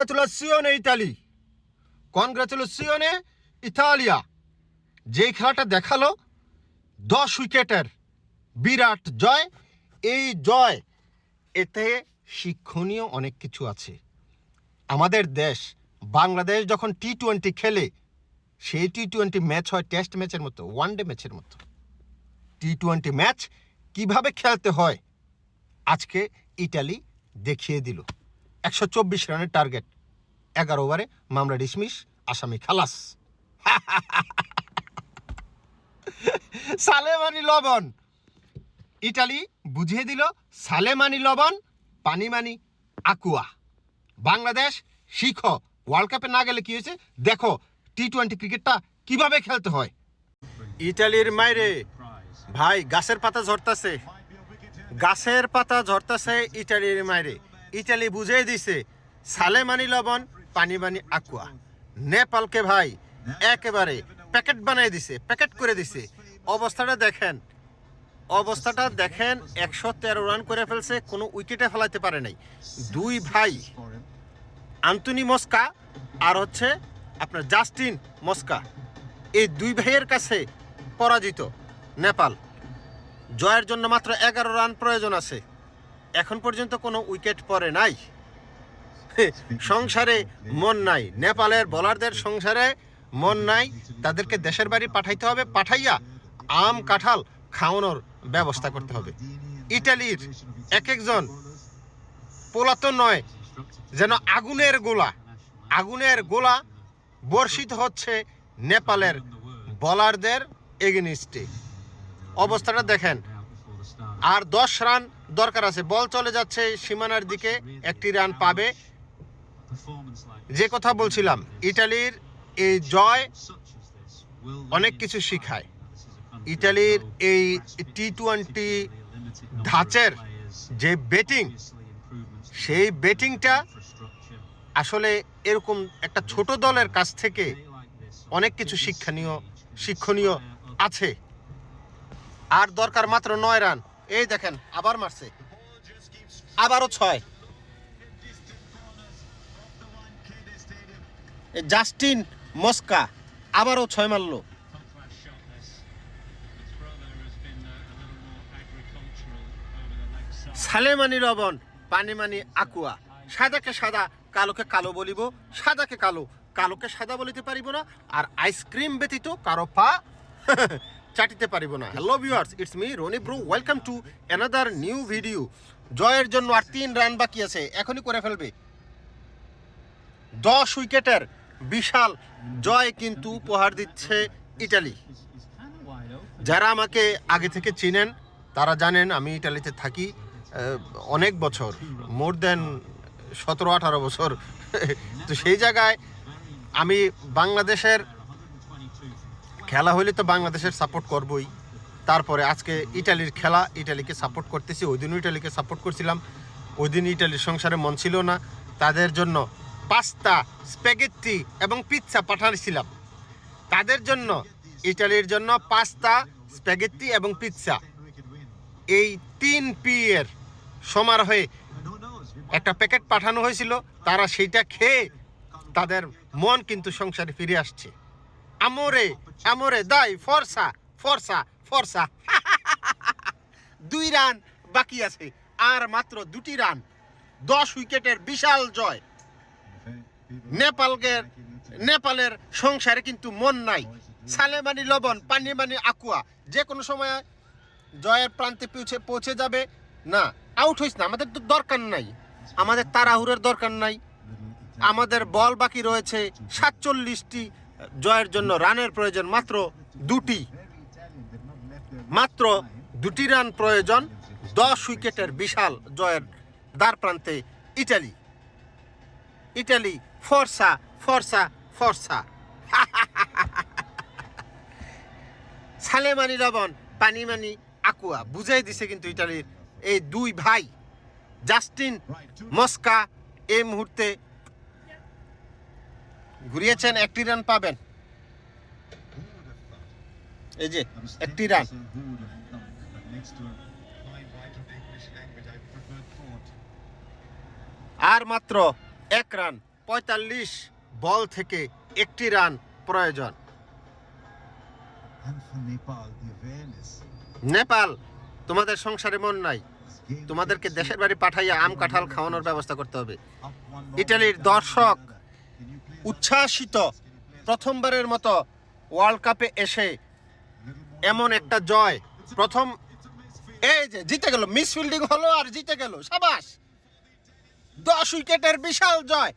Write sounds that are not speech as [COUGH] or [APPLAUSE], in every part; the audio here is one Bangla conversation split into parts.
কংগ্রাচুলেসিওনে ইতালি কংগ্রাচুলেসিওনে ইতালিয়া যেই খেলাটা দেখাল, দশ উইকেটের বিরাট জয়। এই জয়, এতে শিক্ষণীয় অনেক কিছু আছে। আমাদের দেশ, বাংলাদেশ যখন টি টোয়েন্টি খেলে, সেই টি টোয়েন্টি ম্যাচ হয় টেস্ট ম্যাচের মতো ওয়ান ডে ম্যাচের মতো। টি টোয়েন্টি ম্যাচ কীভাবে খেলতে হয়, আজকে ইটালি দেখিয়ে দিল। একশো চব্বিশ রানের টার্গেট এগারো ওভারে মামলা ডিসমিস, আসামি খালাস। সালেমানি লবণ। ইটালি বুঝিয়ে দিল, সালেমানি লবণ পানি মানি আকুয়া। বাংলাদেশ শিখো ওয়ার্ল্ড কাপে না গেলে কি হয়েছে? দেখো টি টোয়েন্টি ক্রিকেটটা কীভাবে খেলতে হয়। ইটালির মাইরে, ভাই, গাছের পাতা ঝরতাছে। গাছের পাতা ঝরতাছে ইটালির মাইরে। ইটালি বুঝিয়ে দিছে, সালেমানি লবণ, পানি মানি আকুয়া। নেপালকে ভাই, একেবারে প্যাকেট বানিয়ে দিছে, প্যাকেট করে দিছে। অবস্থাটা দেখেন অবস্থাটা দেখেন, একশো তেরো রান করে ফেলছে, কোনো উইকেটে ফেলাইতে পারে নাই। দুই ভাই, আন্তনি মস্কা আর হচ্ছে আপনার জাস্টিন মস্কা। এই দুই ভাইয়ের কাছে পরাজিত নেপাল। জয়ের জন্য মাত্র এগারো রান প্রয়োজন আছে। এখন পর্যন্ত কোনো উইকেট পড়ে নাই। সংসারে মন নাই। নেপালের বোলারদের সংসারে মন নাই। তাদেরকে দেশের বাড়ি পাঠাইতে হবে, পাঠাইয়া আম, কাঁঠাল খাওয়ানোর ব্যবস্থা করতে হবে। ইটালির এক একজন পোলাতো নয়, যেন আগুনের গোলা আগুনের গোলা বর্ষিত হচ্ছে নেপালের বলারদের এগেনিস্টে অবস্থাটা দেখেন। আর দশ রান দরকার আছে। বল চলে যাচ্ছে সীমানার দিকে, একটি রান পাবে। যে কথা বলছিলাম, ইটালির এই জয় অনেক কিছু শিখায়। ইটালির এই টি টোয়েন্টি ধাঁচের যে ব্যাটিং সেই ব্যাটিংটা আসলে এরকম একটা ছোট দলের কাছ থেকে অনেক কিছু শিক্ষণীয় শিক্ষণীয় আছে। আর দরকার মাত্র নয় রান। এই দেখেন, আবার মারছে। আবারও ছয়। জাস্টিন মস্কা আবারও ছয় মারলো. সালেমানি লবণ, পানিমানি আকুয়া। সাদাকে সাদা, কালোকে কালো বলিব। সাদাকে কালো, কালোকে সাদা বলিতে পারিব না। আর আইসক্রিম ব্যতীত কারও পা চাটিতে পারিব না। Hello viewers it's me Roni bro welcome to another new video জয়ের জন্য আর তিন রান বাকি আছে। এখনই করে ফেলবে। দশ উইকেটের বিশাল জয় কিন্তু উপহার দিচ্ছে ইটালি। যারা আমাকে আগে থেকে চিনেন, তারা জানেন আমি ইটালিতে থাকি অনেক বছর, মোর দেন সতেরো আঠারো বছর। [LAUGHS] তো সেই জায়গায় আমি বাংলাদেশের খেলা হলে তো বাংলাদেশের সাপোর্ট করবই। তারপরে আজকে ইটালির খেলা, ইটালিকে সাপোর্ট করতেছি, ওই দিনও ইটালিকে সাপোর্ট করছিলাম। ওই দিন ইটালির সংসারে মন ছিল না। তাদের জন্য পাস্তা স্প্যাগেত্তি এবং পিৎজা পাঠাচ্ছিলাম তাদের জন্য, ইটালির জন্য পাস্তা স্প্যাগেত্তি এবং পিৎজা। এই তিন পি এর সমারোহে একটা প্যাকেট পাঠানো হয়েছিল, তারা সেইটা খেয়ে তাদের মন কিন্তু সংসারে ফিরে আসছে। আমরে আমরে দাই ফরসা ফরসা ফরসা দুই রান বাকি আছে, আর মাত্র দুটি রান। দশ উইকেটের বিশাল জয়। নেপালকে, নেপালের সংসারে কিন্তু মন নাই। সালেমানি লবণ পানি মানি আকুয়া, যে কোনো সময় জয়ের প্রান্তে পৌঁছে পৌঁছে যাবে। না আউট হইস না, আমাদের তো দরকার নাই। আমাদের তাড়াহুড়োর দরকার নাই। আমাদের বল বাকি রয়েছে সাতচল্লিশটি জয়ের জন্য রানের প্রয়োজন মাত্র দুটি। মাত্র দুটি রান প্রয়োজন, দশ উইকেটের বিশাল জয়ের দ্বার প্রান্তে ইটালি। ইটালি, ফর্সা ফর্সা ফর্সা। [LAUGHS] সালেমানি লবণ, পানিমানি, আকুয়া, বুঝাই দিছে কিন্তু ইটালির এই দুই ভাই। জাস্টিন মস্কা এই মুহূর্তে ঘুরিয়েছেন, একটি রান পাবেন। এই যে, একটি রান। আর মাত্র এক রান, পঁয়তাল্লিশ বল থেকে একটি রান প্রয়োজন. নেপাল, তোমাদের সংসারে মন নাই। তোমাদেরকে দেশের বাড়ি পাঠাইয়া আম কাঁঠাল খাওয়ানোর ব্যবস্থা করতে হবে। ইটালির দর্শক উচ্ছ্বাসিত প্রথমবারের মতো ওয়ার্ল্ড কাপে এসে? এমন একটা জয়, প্রথম এই যে জিতে গেল মিস ফিল্ডিং হলো আর জিতে গেল, সাবাস। দশ উইকেটের বিশাল জয়।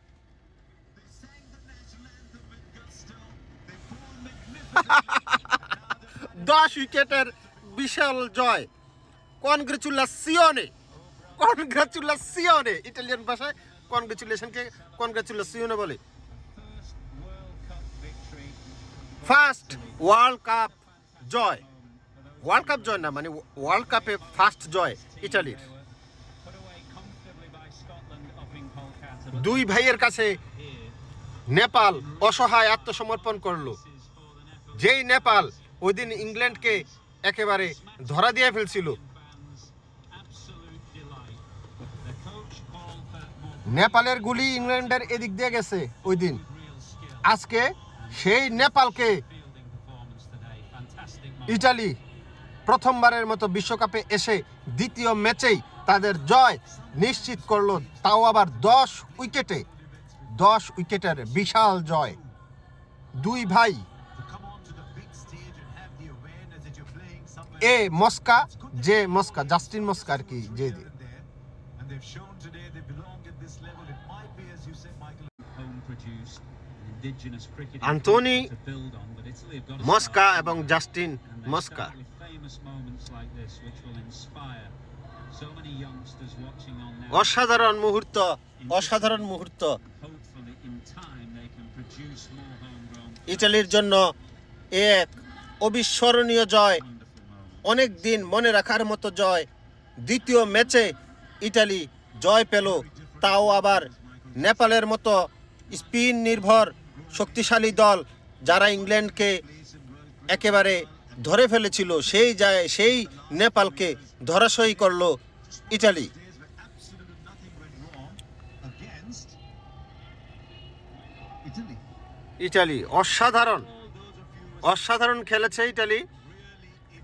[LAUGHS] দশ উইকেটের বিশাল জয়। কনগ্রেচুলাসিওনে কনগ্রেচুলাসিওনে ইটালিয়ান ভাষায় কনগ্রেচুলেশনকে কনগ্রেচুলাসিওনে বলে। ফার্স্ট ওয়ার্ল্ড কাপ জয়। ওয়ার্ল্ড কাপ জয় না মানে ওয়ার্ল্ড কাপে ফার্স্ট জয় ইটালির। দুই ভাইয়ের কাছে নেপাল অসহায় আত্মসমর্পণ করল। যেই নেপাল ওই দিন ইংল্যান্ডকে একেবারে ধরা দিয়ে ফেলছিল। নেপালের গুলি ইংল্যান্ডের এদিক দিয়ে গেছে ওই দিন আজকে সেই নেপালকে ইটালি প্রথমবারের মতো বিশ্বকাপে এসে দ্বিতীয় ম্যাচেই তাদের জয় নিশ্চিত করল, তাও আবার দশ উইকেটে। দশ উইকেটের বিশাল জয়। দুই ভাই। এ মস্কা যে মস্কা, জাস্টিন মস্কা কি যে আন্তনি মস্কা এবং জাস্টিন মস্কা অসাধারণ মুহূর্ত অসাধারণ মুহূর্ত ইটালির জন্য এক অবিস্মরণীয় জয় অনেক দিন মনে রাখার মতো জয় দ্বিতীয় ম্যাচে ইটালি জয় পেল তাও আবার নেপালের মতো স্পিন নির্ভর শক্তিশালী দল যারা ইংল্যান্ডকে একেবারে ধরে ফেলেছিল, সেই যায়, সেই নেপালকে ধরাশয়ী করল ইটালি। ইটালি, অসাধারণ অসাধারণ খেলেছে ইটালি।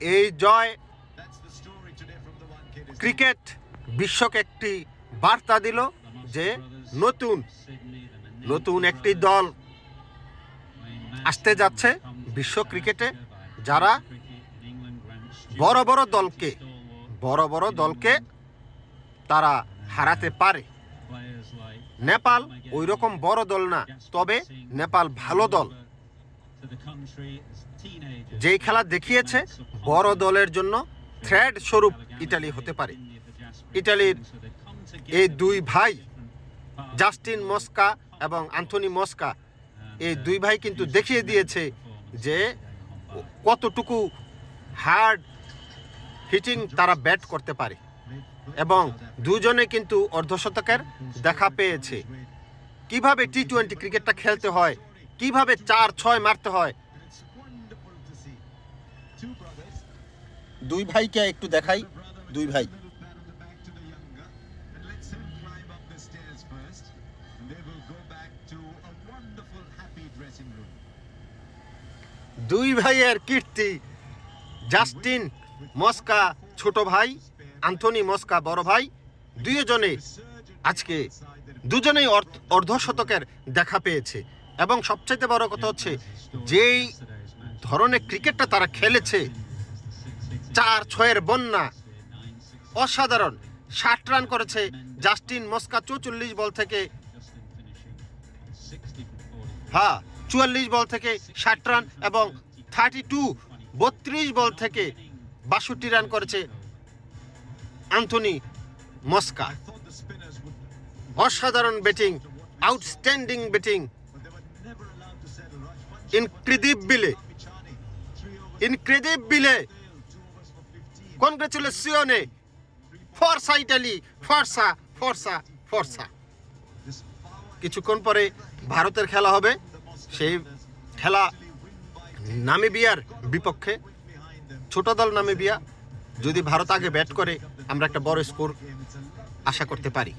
এই জয় ক্রিকেট বিশ্বকে একটি বার্তা দিল যে নতুন নতুন একটি দল আসতে যাচ্ছে বিশ্ব ক্রিকেটে, যারা বড় বড় দলকে, বড় বড় দলকে তারা হারাতে পারে নেপাল ওই রকম বড় দল না, তবে নেপাল ভালো দল. যেই খেলা দেখিয়েছে, বড় দলের জন্য থ্রেড স্বরূপ ইটালি হতে পারে ইটালির এই দুই ভাই, জাস্টিন মস্কা এবং আন্থনি মস্কা এই দুই ভাই কিন্তু দেখিয়ে দিয়েছে যে কতটুকু হার্ড হিটিং তারা ব্যাট করতে পারে। এবং দুজনে কিন্তু অর্ধশতকের দেখা পেয়েছে। কীভাবে টি টোয়েন্টি ক্রিকেটটা খেলতে হয়, কীভাবে চার ছয় মারতে হয়. দুই ভাইকে একটু দেখাই, দুই ভাই। দুই ভাইয়ের কীর্তি, জাস্টিন মস্কা ছোট ভাই আন্থনি মস্কা বড় ভাই, দুইজনে আজকে দুজনেই অর্ধ- অর্ধশতকের দেখা পেয়েছে। এবং সবচাইতে বড় কথা হচ্ছে, যেই ধরনের ক্রিকেটটা তারা খেলেছে, চার ছয়ের বন্যা, অসাধারণ। ষাট রান করেছে জাস্টিন মস্কা চৌচল্লিশ বল থেকে হ্যাঁ চুয়াল্লিশ বল থেকে ষাট রান এবং থার্টি টু বত্রিশ বল থেকে বাষট্টি রান করেছে আন্থনি মস্কা। অসাধারণ ব্যাটিং আউটস্ট্যান্ডিং ব্যাটিং। ইনক্রেডিভ বিলে ইনক্রেডিভ বিলে কনগ্রেচুলেশনে ফর্সা ইটালি, ফর্সা ফর্সা ফর্সা। কিছুক্ষণ পরে ভারতের খেলা হবে। সেই খেলা নামিবিয়ার বিপক্ষে। ছোট দল নামিবিয়া, যদি ভারত আগে ব্যাট করে, আমরা একটা বড় স্কোর আশা করতে পারি।